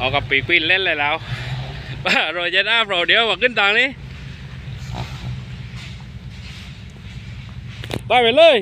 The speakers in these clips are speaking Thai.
เอากับปีกวินเล่นเลยแล้วป้าราจะได้เราเดี๋ยวมาขึ้นทางนี้ต่อยไปเลย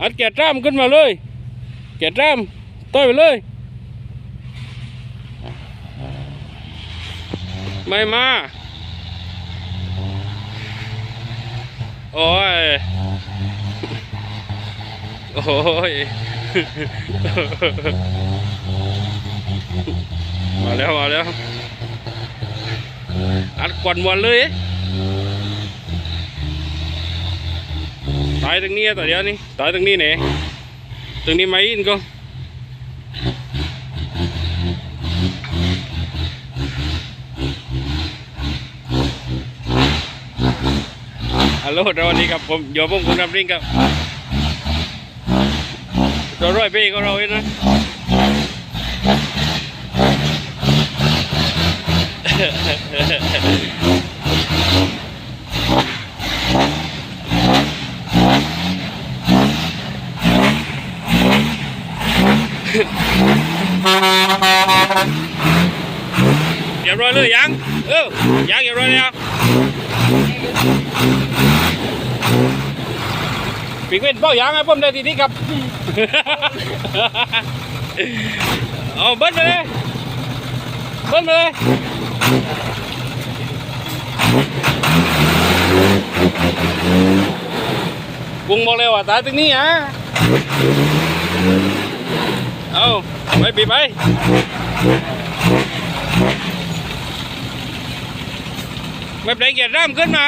อัดเกียร์จ้ามขึ้นมาเลยเกียร์จ้ามต่อยไปเลย ไม่มาโอ้ย โอ้ย มาแล้วมาแล้วอัดกวนมวนเลยตายตรงนี้ตัวเดียวนี่ตายตรงนี้เนี่ยตรงนี้ไม่อินก็ฮัลโหลสวัสดีครับผมโยมคุณนำริงครับตัวร้อยปีก็เราเองนะ เรีย บร้อยเลยยังเออยังเรียบร้อยแล้วปีกเป็นเป้ายังไงผมได้ทีนี้ครับเอาเบิ้ลไปเลยเบิ้ลไปเลยกุ้งบอกเลยว่าตายตรงนี้ฮะเอาไปปีไป ไม่เป็นไรเกียรติร่ำขึ้นมา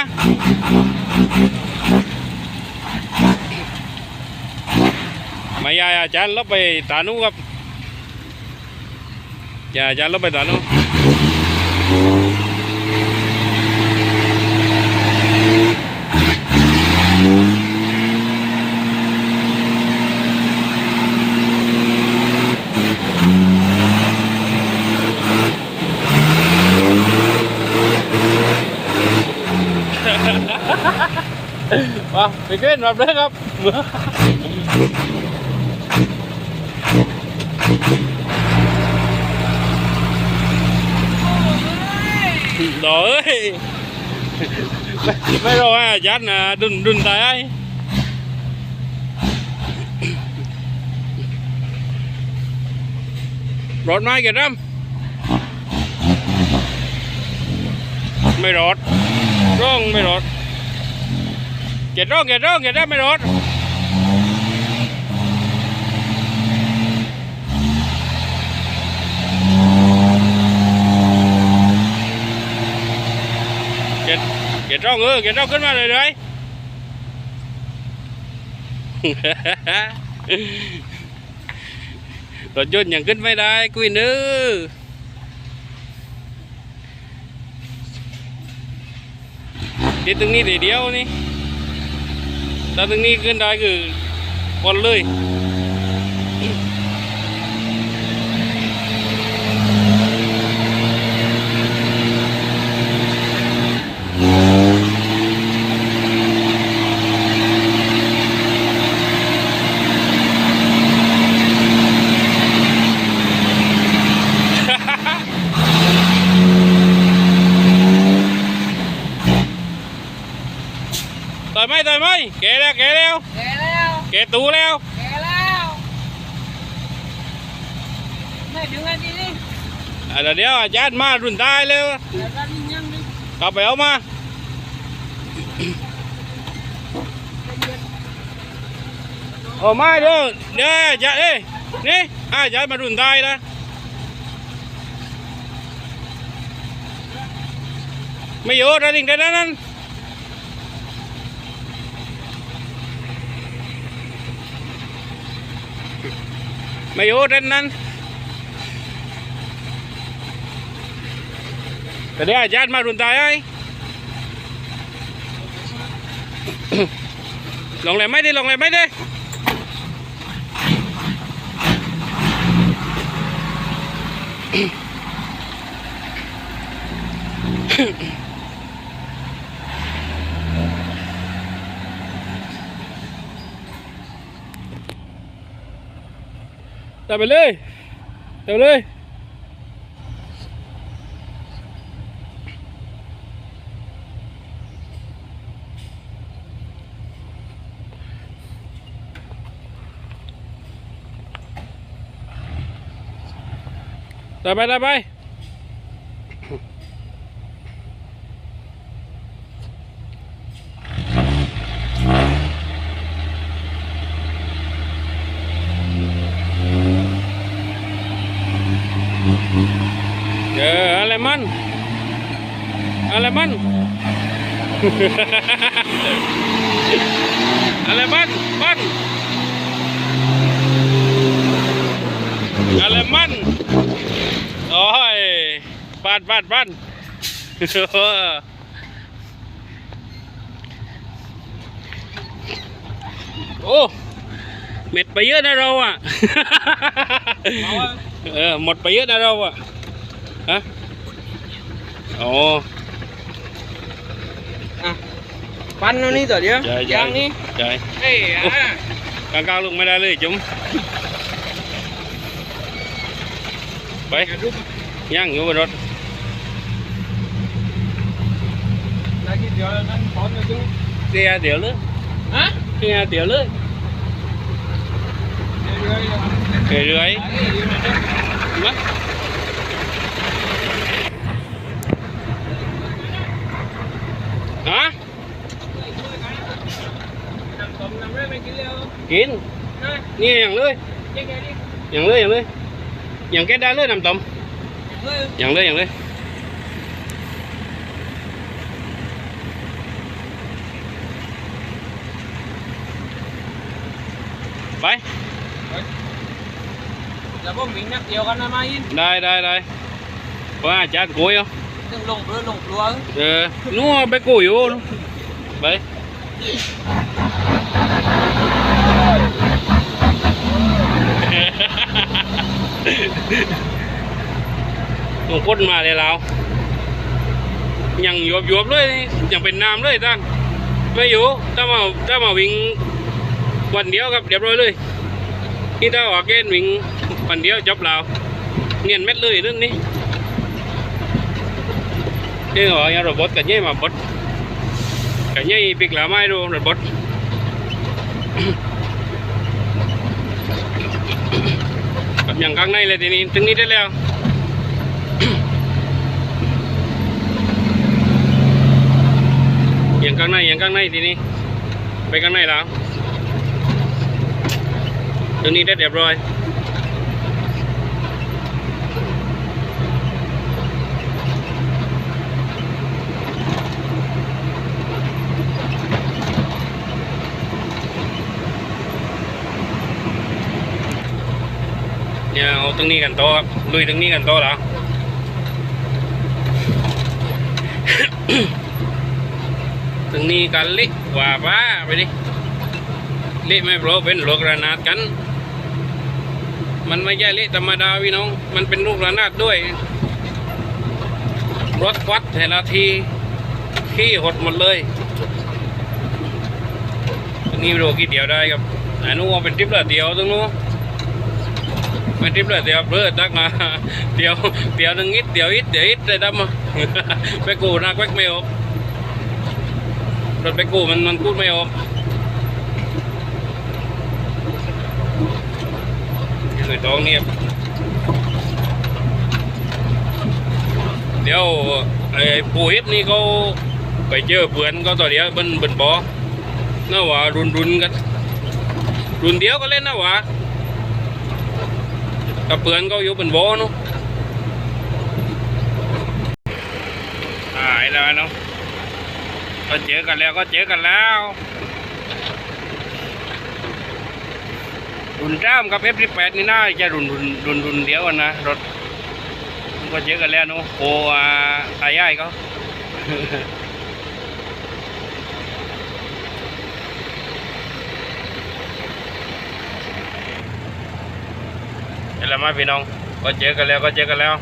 มายายอาจารย์ลบไปตานุครับอย่าอาจารย์ลบไปตานุมา ไปเกินแบบนี้ครับโอ้ยไม่รู้ว่ายัดนะดุนดุนตาย รถไม่เกิดน้ำไม่รถร่องไม่รถ เก็ดร่องเก็ดร่องเก็ดได้ไม่รถเก็ดเก็ดร่องเออเก็ดร่องขึ้นมาเลยเลยรถยนต์ยังขึ้นไม่ได้กุยนื้อติดตรงนี้เดียวนี่ แล้วตรงนี้ขึ้นได้คือบอลเลย มาเอามาเดี๋ยวเดี๋ยวอาจารย์เอ้ยนี่อาจารย์มารุ่นตายนะไม่อยู่ระดิ่งแต่นั้น ไม่อยู่แต่นั้นแต่เดี๋ยวอาจารย์มารุนตายไอ้ลงเลยไม่ได้ลงเลยไม่ได้ จับไปเลยจับไปเลยต่อไปต่อไป อะไรบ้านบ้านอะไรมันโอ้ยบ้านบ้านบ้านโอ้เม็ดไปเยอะนะเราอะ เออ หมดไปเยอะนะเราอะ ฮะโอ้ ปั้นเอานี่ต่อเดียวใช่ยางนี่ใช่เอ้ยอะกลางกลางๆลงไม่ได้เลยจุ๋มไปย่างอยู่บนรถได้กี่เดียวนั่นพร้อมเลยจุ๊เสียเดี๋ยวเลยฮะเสียเดี๋ยวเลยเรื่อยๆ เรื่อย เรื่อยๆ ๆมาฮะ น้ำต้มน้ำเรื่อยไม่กินแล้ว กินนะนี่อย่างเลยเจ๊แกนี่อย่างเลยอย่างเลยอย่างแกได้เลยน้ำต้มเฮ้ยอย่างเลยอย่างเลยไปแล้วพวกมิงนักเดียวกันนะมายินได้ได้ได้ว่าจัดกุยเอาตึงลงเรือลงครัวเออนู่นไปกุยอยู่นู่นไป ต้องพ่นมาเลยเรายังหยวบหยวบเลยยังเป็นน้ำเลยท่านไม่อยู่ถ้ามาถ้ามาวิ่งวันเดียวครับเรียบร้อยเลยนี่ถ้าว่าเกณฑ์วิ่งวันเดียวจบแล้วเนียนเม็ดเลยเรื่องนี้นี่เหรอยังรถบดกันยี่มาบดกันยี่ปิกหลาไม้ดูรถบด กับ อย่างข้างในเลยทีนี้ ถึงนี้ได้แล้วอย่างข้างในอย่างข้างในทีนี้ ไปข้างในแล้วตรงนี้ได้เรียบร้อย เอาตรงนี้กันโตครับลุยตรงนี้กันโตอแล้วตรงนี้กันลิว่าป้าไปดิละไม่เพราะเป็นลูกระนาดกัน มันไม่ใช่ละธรรมดาพี่น้อง มันเป็นลูกระนาดด้วย รถควัดแต่ละทีขี้หดหมดเลยตรงนี้ไม่รู้กี่เดียวได้ครับอันนู้นเป็นทริปละเดียวตรงนู้น เป็นทริปละเดี๋ยวเพื่อตักมาเดี๋ยวเดี๋ยวหนึ่งอิดเดี๋ยวอิดเดี๋ยวอิดเลยดำมาไปกูนะแควกไม่ออกรถไปกูมันมันกู้ไม่ออกหน่วยตองเนี่ยเดี๋ยวไอ้ปูฮิปนี่เขาไปเจอเพื่อนก็ต่อเดียวบนบนบอน่าว่ารุนรุนกันรุนเดียวก็เล่นนะวะ กับเพื่อนเขาอยู่บนบ่อเนาะอ่าไอ้แล้วเนาะก็เจอกันแล้วก็เจอกันแล้วรุ่นร่ามกับเอฟสิบแปดนี่น่าจะรุนรุนรุนรุนเดียวกันนะรถมันก็เจอกันแล้วเนู้โอ้อาตายายเขา เห็นแล้วมาพี่น้อง ก็เจอกันแล้วก็เจอกันแล้ว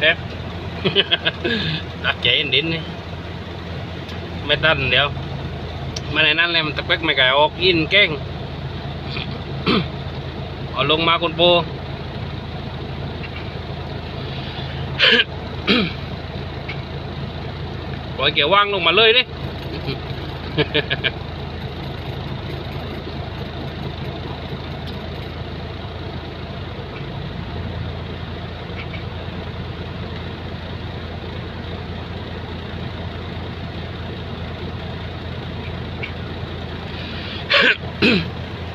แล้วตักใจเย็นดินนี่ไม่ตันเดี๋ยวมาในนั้นเลยมันตะเป๊กไม่ไก่ออกยินเก้งเอาลงมาคุณปูปล่อยเกี่ยวว่างลงมาเลยดิ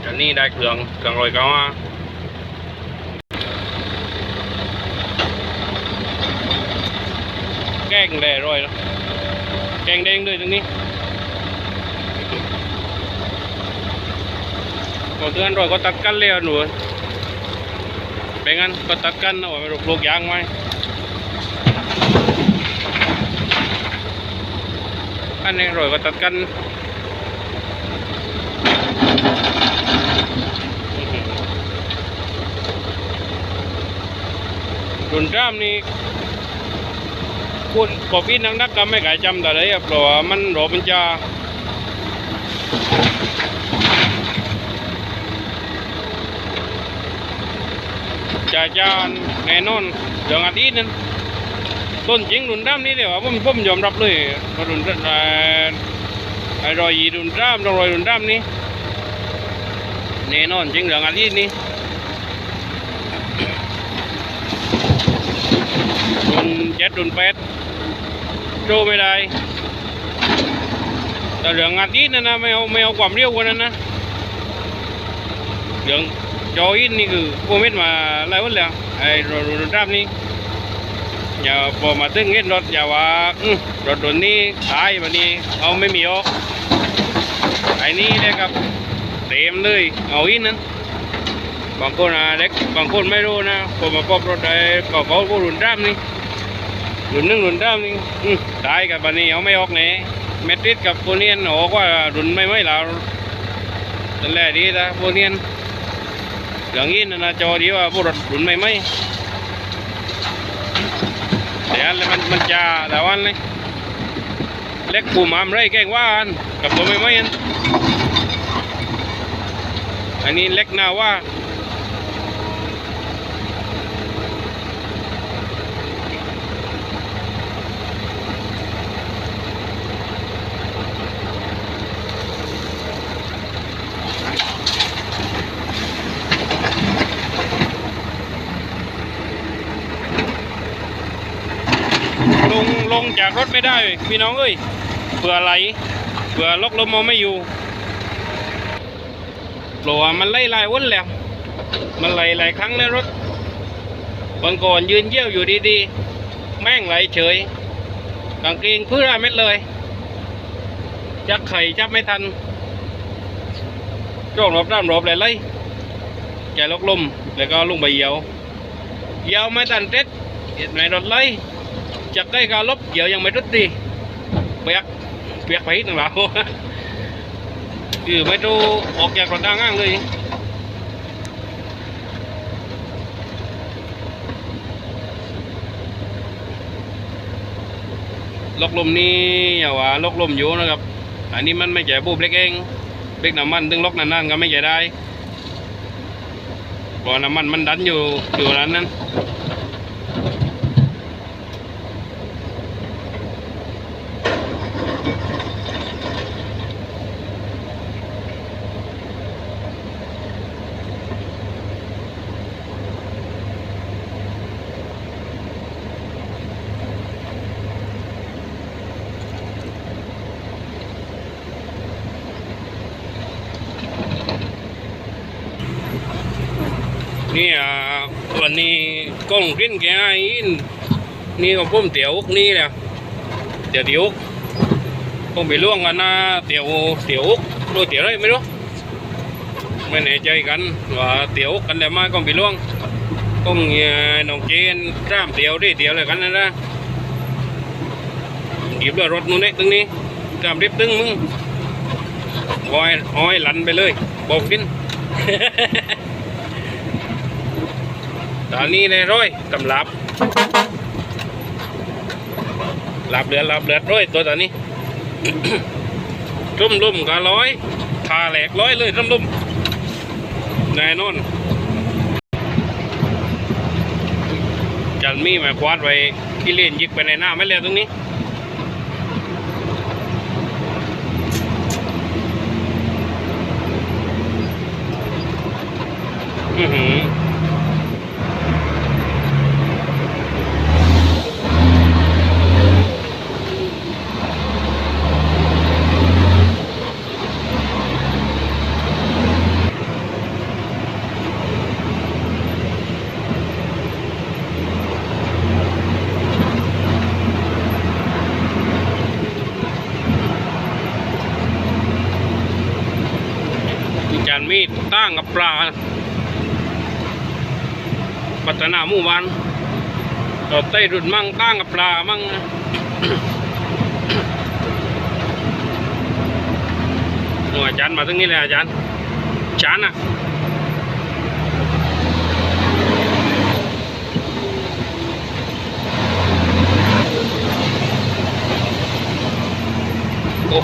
อั นนี้ได้เครื่องเครื่องโรยเกามาแกงแดงโรยแล้วแกงแดงด้วยตรงนี้ก่อนเตือนโรยก็ตัดกันเลยอะหนูเป็นงั้นก็ตัดกันเอาไว้ปลูกยางไว้อันนี้โรยก็ตัดกัน รุนร่ามนี่คุณปอพี่นักนักก็ไม่กายจำแต่เลยเพราะว่ามันรอมันจะจะจานแน่นอนเรื่องอาทิตย์นั้นต้นจริงรุนร่ามนี่เดี๋ยวผมผมยอมรับเลยว่ารุนร่ามเอ่อไอรอยรุนร่ามรอยรุนร่ามนี่แน่นอนจริงเรื่องอาทิตย์นี้ รุ่นเจ็ดรุ่นแปดโจไม่ได้ แต่เรื่องงานนี้นะนะไม่เอาไม่เอาความเรียวกว่านั้นนะเรื่องจออินนี่คือโคเมนมาหลายวันแล้วไอ้รถรถรับนี่อย่าพอมาตึงเงินรถอย่าว่ารถรุ่นนี้ขายแบบนี้เอาไม่มีออกไอ้นี่เลยครับเต็มเลยเอาอินนั้นบางคนอะเด็กบางคนไม่รู้นะผมมาพบรถไอ้ก็เขาก็รุ่นร่ำนี่ รุ่นหนึ่งรุ่นร่ำนี่ตายกับบันนี้เอาไม่ออกไหนเมทริดกับโพเนียนออกว่ารุ่นไม่ไม่แล้วนั่แหละดีนะโพเนียนอย่างนี้นะจอดีว่าพวกรถรุ่นไม่ไม่แต่อันเลยมันมันจะแต่วันเลยเล็กปูมามไรแก้งว่าอันกับตัวไม่ไม่อันอันนี้เล็กหน้าว่า ลงลงจาก รถไม่ได้พี่น้องเอ้ยเผื่อไหลเผื่อล็อกลมมองไม่อยู่โปรว่ามันไล่ลายวนแล้ว มันไหลหลายครั้งในรถวันก่อนยืนเยี่ยวอยู่ดีๆ แม่งไหลเฉยกางเกงเพื่อเม็ดเลยจักไข่จับไม่ทันโจงรบด้ามรบเลยเลยแกล็อกลมแล้วก็ลุงไปเยียวเยียวไม่ทันเต็ดเห็นไหมรถเลย จับได้กาลบเดี๋ยวยังไม่รุดดีเปียกเปียกไปอีกหนึ่งแล้วคือไม่รู้ออกจากรถด้านง่างเลยลกลมนี่อย่าว่าลกลมอยู่นะครับ อันนี้มันไม่ใช่บูบเล็กเองเบรกน้ำมันตึงลกนานๆก็ไม่ใช่ได้พราะน้ำมันมันดันอยู่อยู่นั้นนั้น นี่อะวันนี้กล้องกินแกอินนี่ก็พุ่มเตี๋ยวกนี่แหละเตี๋ยวเตี๋ยวอุกคงไปล่วงกันนะเตี๋ยวเตี๋ยวดูเตี๋ยวอะไรไม่รู้ไม่แน่ใจกันว่าเตี๋ยวกกันแต่มาก็ไปล่วงกล้องเอ่อน้องเจนจ้ามเตี๋ยวดิเตี๋ยวอะไรกันนะนะหยิบเลยรถนู้นนี่ตึงนี้จ้ามริบตึงมึงบอยอ้อยหลันไปเลยบอกกิน ตอนนี้เลยร้อยตำลับหลับเลือดหลับเลือดร้อยตัวตอนนี้ รุ่มรุ่มก็ร้อยทาแหลกร้อยเลยรุ่มรุ่มแน่นนจันมีหมายควาดไว้ที่เล่นยิกไปในหน้าไม่เลยตรงนี้อือหือ จานมีตั้งกับปลาพัฒนาหมู่บ้านต่อเต้รุ่นมั่งตั้งกับปลามั่งนะโอ้อาจารย์มาตรงนี้เลยอาจารย์จารย์อะโอ้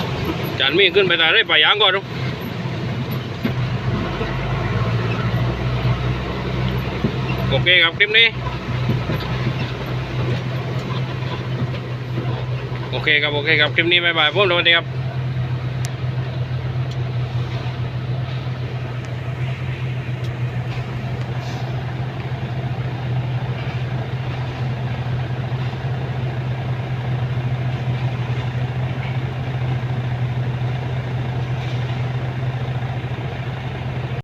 จารย์มีขึ้นไปตาได้ไปยางก่อนดู โอเคครับคลิปนี้ โอเคครับ โอเคครับ คลิปนี้บายบายผมสวัสดีครับ